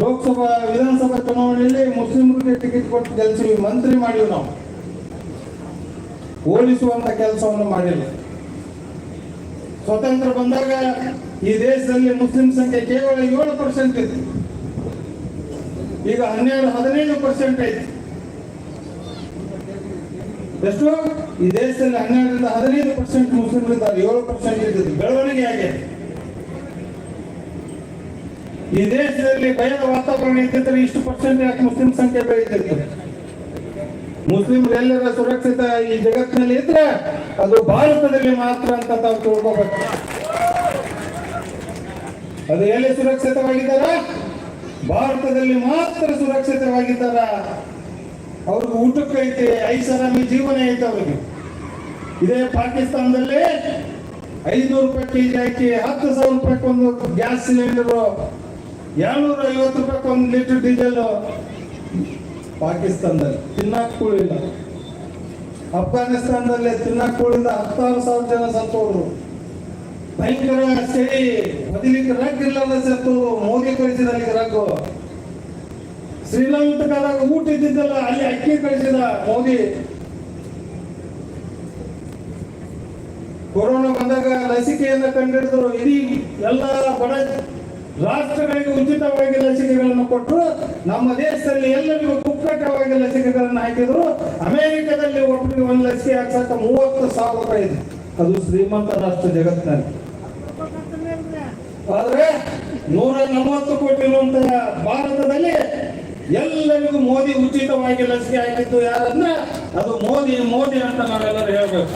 ಲೋಕಸಭಾ, ವಿಧಾನಸಭಾ ಚುನಾವಣೆಯಲ್ಲಿ ಮುಸ್ಲಿಮರಿಗೆ ಟಿಕೆಟ್ ಕೊಟ್ಟು ಗೆಲ್ಸಿವಿ ಮಂತ್ರಿ ಮಾಡಿವಿ ನಾವು. ಹೋಲಿಸುವಂತ ಕೆಲಸವನ್ನು ಮಾಡಿಲ್ಲ. ಸ್ವತಂತ್ರ ಬಂದಾಗ ಈ ದೇಶದಲ್ಲಿ ಮುಸ್ಲಿಂ ಸಂಖ್ಯೆ ಕೇವಲ ಏಳು ಪರ್ಸೆಂಟ್ ಇತ್ತು ಈಗ ಹನ್ನೆರಡು, ಹದಿನೈದು ಪರ್ಸೆಂಟ್ ಐತಿ. ಎಷ್ಟು ಈ ದೇಶದಲ್ಲಿ ಹನ್ನೆರಡರಿಂದ ಹದಿನೈದು ಪರ್ಸೆಂಟ್ ಮುಸ್ಲಿಮರು ಇದ್ದಾರೆ ಏಳು ಪರ್ಸೆಂಟ್ ಇದ್ದಿದ್ದು ಬೆಳವಣಿಗೆ ಆಗಿದೆ ಈ ದೇಶದಲ್ಲಿ ಭಯದ ವಾತಾವರಣ ಇದ್ದಿದ್ರೆ ಇಷ್ಟು ಪರ್ಸೆಂಟ್ ಯಾಕೆ ಮುಸ್ಲಿಂ ಸಂಖ್ಯೆ ಬೆಳೀತಿತ್ತು ಮುಸ್ಲಿಮರೆಲ್ಲರ ಸುರಕ್ಷಿತ ಈ ಜಗತ್ತಿನಲ್ಲಿ ಇದ್ರೆ ಅದು ಭಾರತದಲ್ಲಿ ಮಾತ್ರ ಅಂತ ತಾವು ತಿಳ್ಕೋಬೇಕು. ಅದು ಎಲ್ಲಿ ಸುರಕ್ಷಿತವಾಗಿದ್ದಾರ? ಭಾರತದಲ್ಲಿ ಮಾತ್ರ ಸುರಕ್ಷಿತವಾಗಿದ್ದಾರ? ಅವ್ರಿಗೆ ಊಟಕ್ಕೆ ಐತೆ ಜೀವನ ಐತೆ ಅವ್ರಿಗೆ. ಇದೇ ಪಾಕಿಸ್ತಾನದಲ್ಲಿ ಐನೂರು ರೂಪಾಯಿ ಕೆಜಿ ಹಾಕಿ ಹತ್ತು ಸಾವಿರ ರೂಪಾಯಿ ಒಂದು ಗ್ಯಾಸ್ ಸಿಲಿಂಡರು ಎರಡ್ನೂರ ಐವತ್ತು ರೂಪಾಯಿ ಒಂದು ಲೀಟರ್ ಡೀಸೆಲ್ ಪಾಕಿಸ್ತಾನದಲ್ಲಿ. ತಿನ್ನಕ್ ಕೂಳಿಲ್ಲ. ಅಫ್ಘಾನಿಸ್ತಾನದಲ್ಲಿ ತಿನ್ನಕ್ ಕೂಳಿಂದ ಹತ್ತಾರು ಸಾವಿರ ಜನ ಸತ್ತೋರು ಭಯಂಕರ ಚಳಿ ಮೊದಲಿಗೆ ರಗ್ ಇಲ್ಲದ ಸತ್ತು ಮೋದಿ ಕಳಿಸಿದ ಅಲ್ಲಿಗೆ ರಗ್ಗು. ಶ್ರೀಲಂಕಾದಾಗ ಊಟ ಇದ್ದಿದ್ದಲ್ಲ ಅಲ್ಲಿ ಅಕ್ಕಿ ಕಳಿಸಿದ ಮೋದಿ. ಕೊರೋನಾ ಬಂದಾಗ ಲಸಿಕೆಯನ್ನು ಕಂಡಿಡಿದ್ರು ಇಡೀ ಎಲ್ಲ ಬಡ ರಾಷ್ಟ್ರಗಳಿಗೆ ಉಚಿತವಾಗಿ ಲಸಿಕೆಗಳನ್ನು ಕೊಟ್ಟರು, ನಮ್ಮ ದೇಶದಲ್ಲಿ ಎಲ್ಲರಿಗೂ ಕುಕ್ಕಟವಾಗಿ ಲಸಿಕೆಗಳನ್ನು ಹಾಕಿದ್ರು. ಅಮೆರಿಕದಲ್ಲಿ ಒಟ್ಟಿಗೆ ಒಂದು ಲಸಿಕೆ ಹಾಕ್ಸಕ್ಕ ಮೂವತ್ತು ಸಾವಿರ ರೂಪಾಯಿ ಇದೆ. ಅದು ಶ್ರೀಮಂತ ರಾಷ್ಟ್ರ ಜಗತ್ತಿನಲ್ಲಿ. ಆದ್ರೆ ನೂರ ನಲವತ್ತು ಕೋಟಿ ಇರುವಂತಹ ಭಾರತದಲ್ಲಿ ಎಲ್ಲರಿಗೂ ಮೋದಿ ಉಚಿತವಾಗಿ ಲಸಿಕೆ ಹಾಕಿದ್ದು ಯಾರಂದ್ರೆ ಅದು ಮೋದಿ ಮೋದಿ ಅಂತ ನಾವೆಲ್ಲರೂ ಹೇಳ್ಬೇಕು.